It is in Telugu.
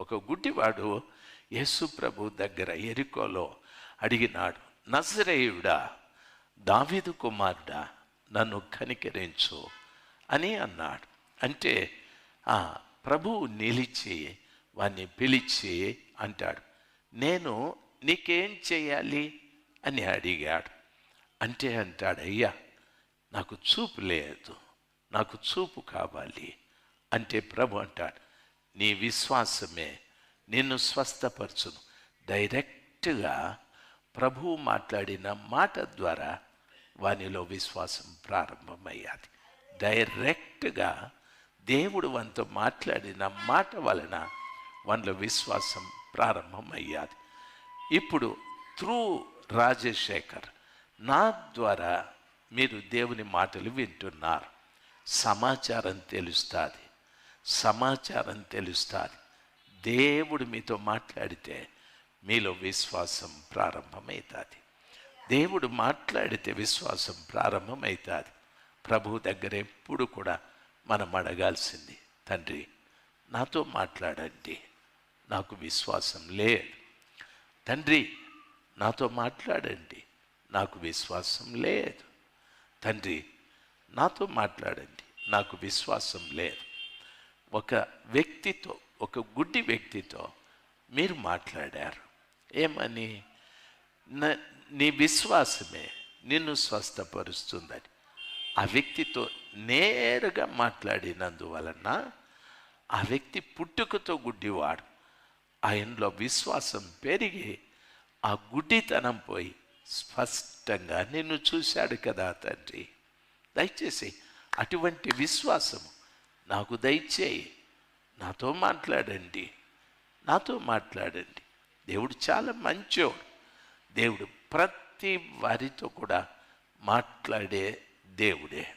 ఒక గుడ్డివాడు యేసు ప్రభు దగ్గర ఎరికోలో అడిగినాడు నజరేయుడా దావీదు కుమారుడా నన్ను కనికరించు అని అన్నాడు. అంటే ఆ ప్రభువు నిలిచి వాణ్ణి పిలిచి అంటాడు నేను నీకేం చేయాలి? అని అడిగాడు. అంటే అంటాడు అయ్యా నాకు చూపు లేదు నాకు చూపు కావాలి అంటే ప్రభు అంటాడు నీ విశ్వాసమే నిన్ను స్వస్థపరచును. డైరెక్ట్గా ప్రభువు మాట్లాడిన మాట ద్వారా వానిలో విశ్వాసం ప్రారంభమయ్యాది. డైరెక్ట్గా దేవుడు వంతో మాట్లాడిన మాట వలన వాళ్ళ విశ్వాసం ప్రారంభమయ్యాది. ఇప్పుడు త్రూ రాజశేఖర్ నా ద్వారా మీరు దేవుని మాటలు వింటున్నారు. సమాచారం తెలుస్తుంది. సమాచారం తెలుస్తుంది దేవుడు మీతో మాట్లాడితే మీలో విశ్వాసం ప్రారంభమవుతుంది దేవుడు మాట్లాడితే విశ్వాసం ప్రారంభమవుతుంది ప్రభు దగ్గర ఎప్పుడు కూడా మనం అడగాల్సింది తండ్రి నాతో మాట్లాడండి. నాకు విశ్వాసం లేదు. తండ్రి నాతో మాట్లాడండి. నాకు విశ్వాసం లేదు. తండ్రి నాతో మాట్లాడండి. నాకు విశ్వాసం లేదు. ఒక వ్యక్తితో ఒక గుడ్డి వ్యక్తితో మీరు మాట్లాడారు. ఏమని? నీ విశ్వాసమే నిన్ను స్వస్థపరుస్తుందని. ఆ వ్యక్తితో నేరుగా మాట్లాడినందువలన ఆ వ్యక్తి పుట్టుకతో గుడ్డివాడు. ఆయనలో విశ్వాసం పెరిగి ఆ గుడ్డితనం పోయి స్పష్టంగా నిన్ను చూశాడు కదా తండ్రి. దయచేసి అటువంటి విశ్వాసము నాకు దయచేయి. నాతో మాట్లాడండి. నాతో మాట్లాడండి. దేవుడు చాలా మంచోడు. దేవుడు ప్రతి వారితో కూడా మాట్లాడే దేవుడే.